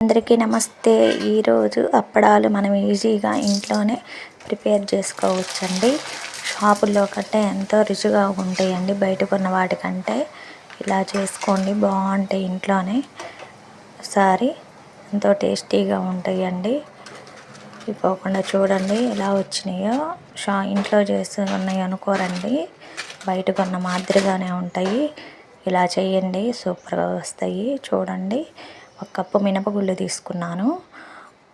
అందరికీ నమస్తే. ఈరోజు అప్పడాలు మనం ఈజీగా ఇంట్లోనే ప్రిపేర్ చేసుకోవచ్చండి. షాపుల్లో కంటే ఎంతో రుచిగా ఉంటాయండి. బయట కొన్న వాటికంటే ఇలా చేసుకోండి. బాగుంటాయి ఇంట్లోనే ఒకసారి ఎంతో టేస్టీగా ఉంటాయండి. ఇవ్వకుండా చూడండి ఎలా వచ్చినాయో. షా ఇంట్లో చేసుకున్నాయి అనుకోరండి. బయట కొన్న మాదిరిగానే ఉంటాయి. ఇలా చేయండి. సూపర్గా వస్తాయి. చూడండి. ఒక కప్పు మినపగుళ్ళు తీసుకున్నాను.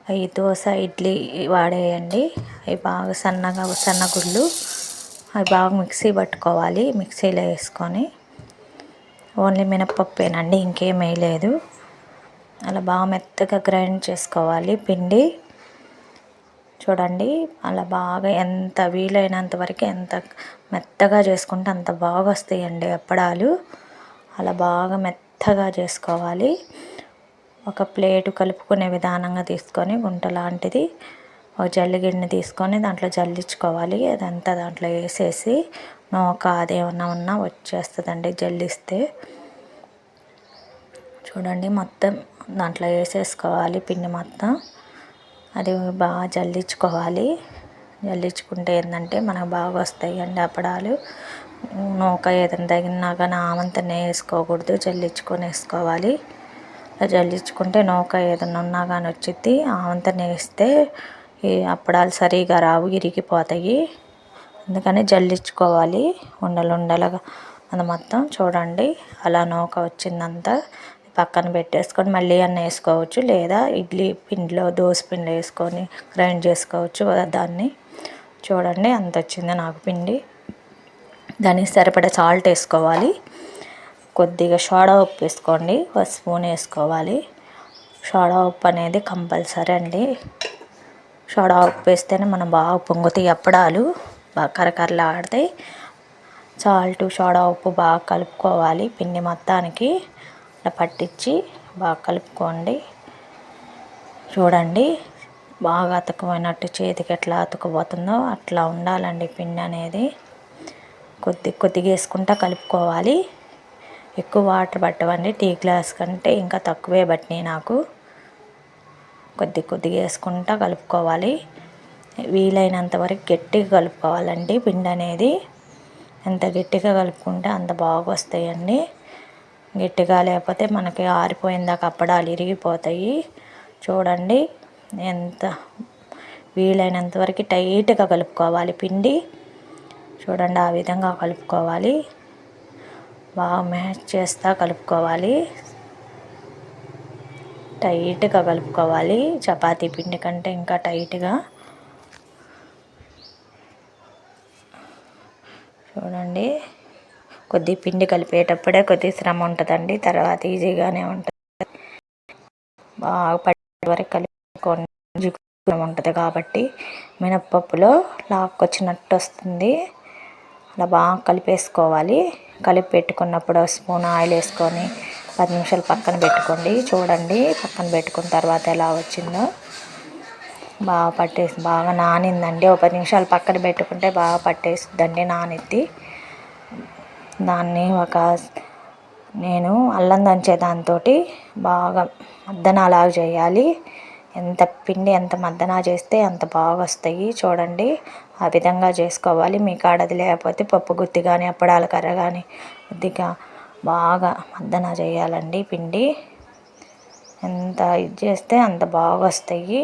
అవి దోశ ఇడ్లీ వాడేయండి. అవి బాగా సన్నగా సన్నగుళ్ళు అవి బాగా మిక్సీ పట్టుకోవాలి మిక్సీలో వేసుకొని. ఓన్లీ మినపప్పేనండి ఇంకేం వేయలేదు. అలా బాగా మెత్తగా గ్రైండ్ చేసుకోవాలి పిండి. చూడండి అలా బాగా ఎంత వీలైనంత వరకు ఎంత మెత్తగా చేసుకుంటే అంత బాగా వస్తాయండి అప్పడాలు. అలా బాగా మెత్తగా చేసుకోవాలి. ఒక ప్లేటు కలుపుకునే విధానంగా తీసుకొని గుంట లాంటిది ఒక జల్లి గిన్నె తీసుకొని దాంట్లో జల్లించుకోవాలి. అదంతా దాంట్లో వేసేసి నూక అదేమన్నా ఉన్నా వచ్చేస్తుందండి జల్లిస్తే. చూడండి మొత్తం దాంట్లో వేసేసుకోవాలి పిండి మొత్తం. అది బాగా జల్లించుకోవాలి. జల్లించుకుంటే ఏంటంటే మనకు బాగా వస్తాయి అండి అప్పడాలు నూక ఏదైనా తగినా కానీ ఆమంతనే వేసుకోకూడదు జల్లించుకొని వేసుకోవాలి. జల్లించుకుంటే నూక ఏదైనా ఉన్నా కానీ వచ్చిద్ది. ఆవంతనే వేస్తే ఈ అప్పడాలు సరిగా రావు ఇరిగిపోతాయి. అందుకని జల్లించుకోవాలి. ఉండలు ఉండలుగా అది మొత్తం చూడండి. అలా నూక వచ్చిందంతా పక్కన పెట్టేసుకొని మళ్ళీ అన్న వేసుకోవచ్చు. లేదా ఇడ్లీ పిండిలో దోశ పిండి వేసుకొని గ్రైండ్ చేసుకోవచ్చు దాన్ని. చూడండి అంత వచ్చింది నాకు పిండి. దానికి సరిపడా సాల్ట్ వేసుకోవాలి. కొద్దిగా సోడా ఉప్పు వేసుకోండి. ఒక స్పూన్ వేసుకోవాలి. సోడా ఉప్పు అనేది కంపల్సరీ అండి. సోడా ఉప్పు వేస్తేనే మనం బాగా పొంగుతాయి అప్పడాలు. బాగా కరకరలాడతాయి సాల్ట్ సోడా ఉప్పు బాగా కలుపుకోవాలి. పిండి మొత్తానికి ఇలా పట్టించి బాగా కలుపుకోండి. చూడండి. బాగా అతుకుపోయినట్టు చేతికి ఎట్లా అతుకుపోతుందో అట్లా ఉండాలండి పిండి అనేది. కొద్ది కొద్దిగా వేసుకుంటా కలుపుకోవాలి. ఎక్కువ వాటర్ పట్టవండి టీ గ్లాస్ కంటే ఇంకా తక్కువే పట్టినాయి నాకు. కొద్ది కొద్దిగా వేసుకుంటా కలుపుకోవాలి. వీలైనంత వరకు గట్టిగా కలుపుకోవాలండి పిండి అనేది. ఎంత గట్టిగా కలుపుకుంటే అంత బాగా వస్తాయండి. గట్టిగా లేకపోతే మనకి ఆరిపోయిందాక అప్పడాలు ఇరిగిపోతాయి. చూడండి ఎంత వీలైనంత వరకు టైట్గా కలుపుకోవాలి పిండి. చూడండి ఆ విధంగా కలుపుకోవాలి. బాగా మ్యాష్ చేస్తా కలుపుకోవాలి. టైట్గా కలుపుకోవాలి. చపాతీ పిండి కంటే ఇంకా టైట్గా. చూడండి. కొద్ది పిండి కలిపేటప్పుడే కొద్ది శ్రమ ఉంటుందండి. తర్వాత ఈజీగానే ఉంటుంది. బాగా పట్టే వరకు కలుపుకొని ఉంటుంది కాబట్టి మినప్పప్పులో లాక్కొచ్చినట్టు వస్తుంది. అలా బాగా కలిపేసుకోవాలి. కలిపి పెట్టుకున్నప్పుడు స్పూన్ ఆయిల్ వేసుకొని పది నిమిషాలు పక్కన పెట్టుకోండి. చూడండి పక్కన పెట్టుకున్న తర్వాత ఎలా వచ్చిందో. బాగా పట్టేసి బాగా నానిందండి. ఒక పది నిమిషాలు పక్కన పెట్టుకుంటే బాగా పట్టేస్తుందండి నానిద్ది. దాన్ని ఒక నేను అల్లం దంచే దాంతో బాగా మద్దనలాగా చేయాలి. ఎంత పిండి ఎంత మద్దనా చేస్తే అంత బాగా వస్తాయి చూడండి. ఆ విధంగా చేసుకోవాలి. మీ కాడది లేకపోతే పప్పు గుత్తి కానీ అప్పడాల కర్ర కానీ కొద్దిగా బాగా మద్దన చేయాలండి పిండి. ఎంత ఇది చేస్తే అంత బాగా వస్తాయి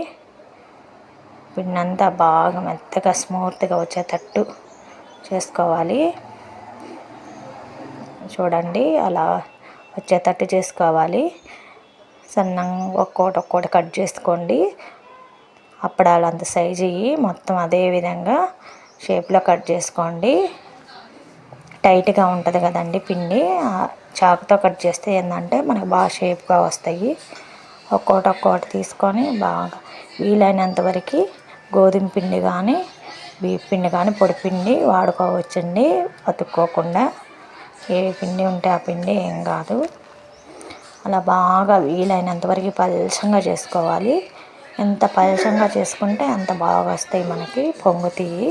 పిండి అంతా బాగా మెత్తగా స్మూత్గా వచ్చేటట్టు చేసుకోవాలి. చూడండి అలా వచ్చేటట్టు చేసుకోవాలి. సన్నంగా ఒక్కోటి ఒక్కోటి కట్ చేసుకోండి. అప్పడాలు అంత సైజు మొత్తం అదే విధంగా షేప్లో కట్ చేసుకోండి. టైట్గా ఉంటుంది కదండి పిండి చాకుతో కట్ చేస్తే ఏంటంటే మనకు బాగా షేప్గా వస్తాయి. ఒక్కోటి ఒక్కోటి తీసుకొని బాగా వీలైనంత వరకు గోధుమ పిండి కానీ బియ్య పిండి కానీ పొడి పిండి వాడుకోవచ్చండి. అతుక్కోకుండా ఏ పిండి ఉంటే ఆ పిండి ఏం కాదు. అలా బాగా వీలైనంత వరకు పలచంగా చేసుకోవాలి. ఎంత పలచంగా చేసుకుంటే అంత బాగా వస్తాయి మనకి పొంగుతాయి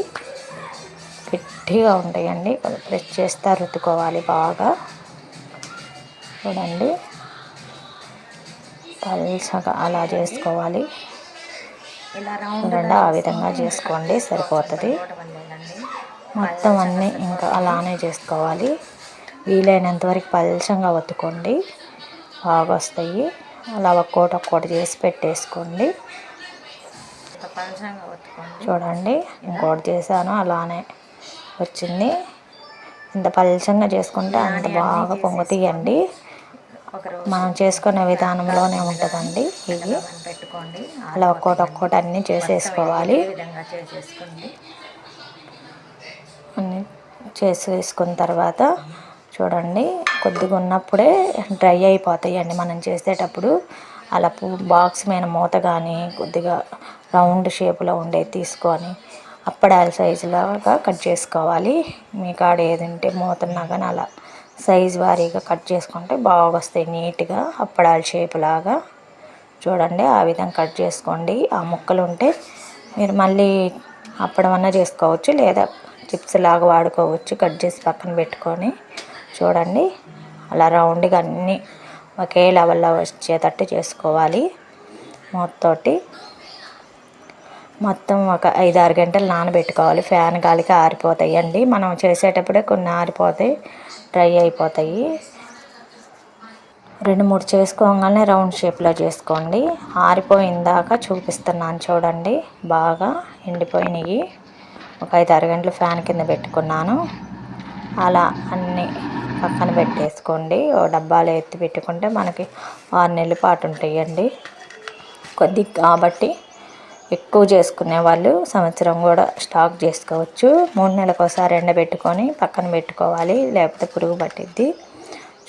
గట్టిగా ఉంటాయండి. ప్రెస్ చేస్తా రుద్దుకోవాలి బాగా. చూడండి. పల్చగా అలా చేసుకోవాలి. చూడండి ఆ విధంగా చేసుకోండి. సరిపోతుంది. మొత్తం అన్నీ ఇంకా అలానే చేసుకోవాలి. వీలైనంత వరకు పల్చంగా ఒత్తుకోండి. బాగా వస్తాయి అలా ఒక్కోటి ఒక్కోటి చేసి పెట్టేసుకోండి. చూడండి ఇంకోటి చేశాను అలానే వచ్చింది. ఇంత పలచంగా చేసుకుంటే అంత బాగా పొంగుతాయండి. ఒకరోజు మనం చేసుకునే విధానంలోనే ఉంటుందండి ఇవి పెట్టుకోండి అలా ఒక్కోటి ఒక్కోటి అన్నీ చేసేసుకోవాలి. అన్నీ చేసి వేసుకున్న తర్వాత చూడండి కొద్దిగా ఉన్నప్పుడే డ్రై అయిపోతాయండి మనం చేసేటప్పుడు. అలా పూ బాక్స్ మీద మూత కానీ కొద్దిగా రౌండ్ షేప్లో ఉండే తీసుకొని అప్పడాల సైజులాగా కట్ చేసుకోవాలి. మీ కాడ ఏది ఉంటే మూతన్నా కానీ అలా సైజు వారీగా కట్ చేసుకుంటే బాగా వస్తాయి నీట్గా అప్పడాల షేప్ లాగా చూడండి ఆ విధంగా కట్ చేసుకోండి. ఆ ముక్కలు ఉంటే మీరు మళ్ళీ అప్పడం అన్నా చేసుకోవచ్చు లేదా చిప్స్ లాగా వాడుకోవచ్చు కట్ చేసి పక్కన పెట్టుకొని చూడండి. అలా రౌండ్గా అన్నీ ఒకే లెవెల్లో వచ్చేటట్టు చేసుకోవాలి మూతతోటి. మొత్తం ఒక ఐదు ఆరు గంటలు నానబెట్టుకోవాలి. ఫ్యాన్ గాలికి ఆరిపోతాయి అండి మనం చేసేటప్పుడే కొన్ని ఆరిపోతాయి డ్రై అయిపోతాయి. రెండు మూడు చేసుకోగానే రౌండ్ షేప్లో చేసుకోండి. ఆరిపోయిందాక చూపిస్తున్నాను చూడండి. బాగా ఎండిపోయినాయి. ఒక ఐదు ఆరు గంటలు ఫ్యాన్ కింద పెట్టుకున్నాను. అలా అన్నీ పక్కన పెట్టేసుకోండి. ఓ డబ్బాలో ఎత్తి పెట్టుకుంటే మనకి ఆరు నెలల పాటు ఉంటాయండి. కొద్ది కాబట్టి ఎక్కువ చేసుకునే వాళ్ళు సంవత్సరం కూడా స్టాక్ చేసుకోవచ్చు. మూడు నెలలకు ఒకసారి ఎండబెట్టుకొని పక్కన పెట్టుకోవాలి. లేకపోతే పురుగు పట్టిద్ది.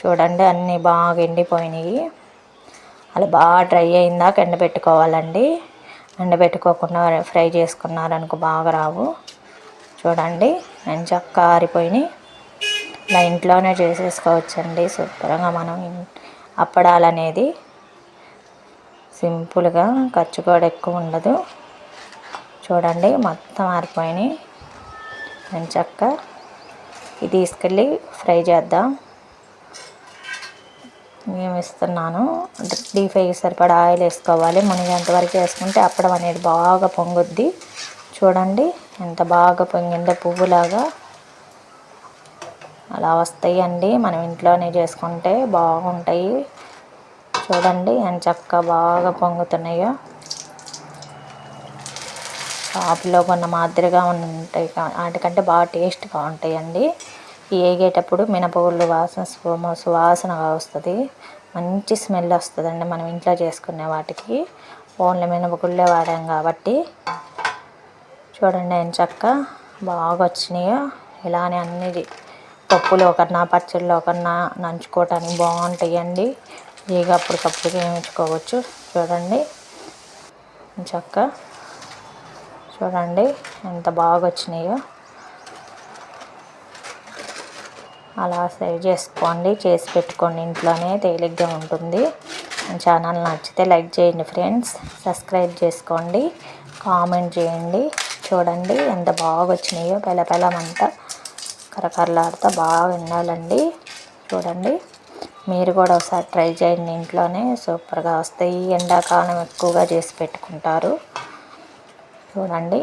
చూడండి అన్నీ బాగా ఎండిపోయినాయి. అలా బాగా డ్రై అయిందాక ఎండబెట్టుకోవాలండి. ఎండబెట్టుకోకుండా ఫ్రై చేసుకున్నారనుకో బాగా రావు. చూడండి నేను చక్క ఆరిపోయినాయి. ఇట్లా ఇంట్లోనే చేసేసుకోవచ్చండి. శుభ్రంగా మనం అప్పడాలు అనేది సింపుల్గా ఖర్చు కూడా ఎక్కువ ఉండదు. చూడండి మొత్తం ఆరిపోయినాయి. నేను చక్క? ఇది తీసుకెళ్ళి ఫ్రై చేద్దాం. మేము ఇస్తున్నాను? డీప్ ఫ్రై సరిపడా ఆయిల్ వేసుకోవాలి. మునిగేంత వరకు వేసుకుంటే అప్పడం అనేది బాగా పొంగుద్ది. చూడండి ఎంత బాగా పొంగిందో పువ్వులాగా. అలా వస్తాయి అండి మనం ఇంట్లోనే చేసుకుంటే బాగుంటాయి. చూడండి ఎంత చక్కగా బాగా పొంగుతున్నాయో. షాప్లో కొన్న మాదిరిగా ఉంటాయి. వాటికంటే బాగా టేస్ట్గా ఉంటాయండి. ఏగేటప్పుడు మినపగుళ్ళు వాసన సువాసనగా వస్తుంది. మంచి స్మెల్ వస్తుందండి మనం ఇంట్లో చేసుకునే వాటికి. ఓన్లీ మినపగుళ్ళే వాడాం కాబట్టి. చూడండి ఎంత చక్క బాగా వచ్చినాయో. ఇలానే అన్ని పప్పులో కన్నా పచ్చళ్ళలో కన్నా నంచుకోవటానికి బాగుంటాయండి. ఇక అప్పటికప్పుడు వేయించుకోవచ్చు చూడండి. చక్క. చూడండి ఎంత బాగా వచ్చినాయో అలా సేవ్ చేసుకోండి చేసి పెట్టుకోండి. ఇంట్లోనే తేలిగ్గా ఉంటుంది. ఛానల్ నచ్చితే లైక్ చేయండి ఫ్రెండ్స్. సబ్స్క్రైబ్ చేసుకోండి. కామెంట్ చేయండి. చూడండి ఎంత బాగా వచ్చినాయో పెలపెలమంతా కరకరలాడుతూ బాగా వినాలండి. చూడండి. మీరు కూడా ఒకసారి ట్రై చేయండి ఇంట్లోనే. సూపర్గా వస్తాయి. ఎండాకాలం ఎక్కువగా చేసి పెట్టుకుంటారు. చూడండి.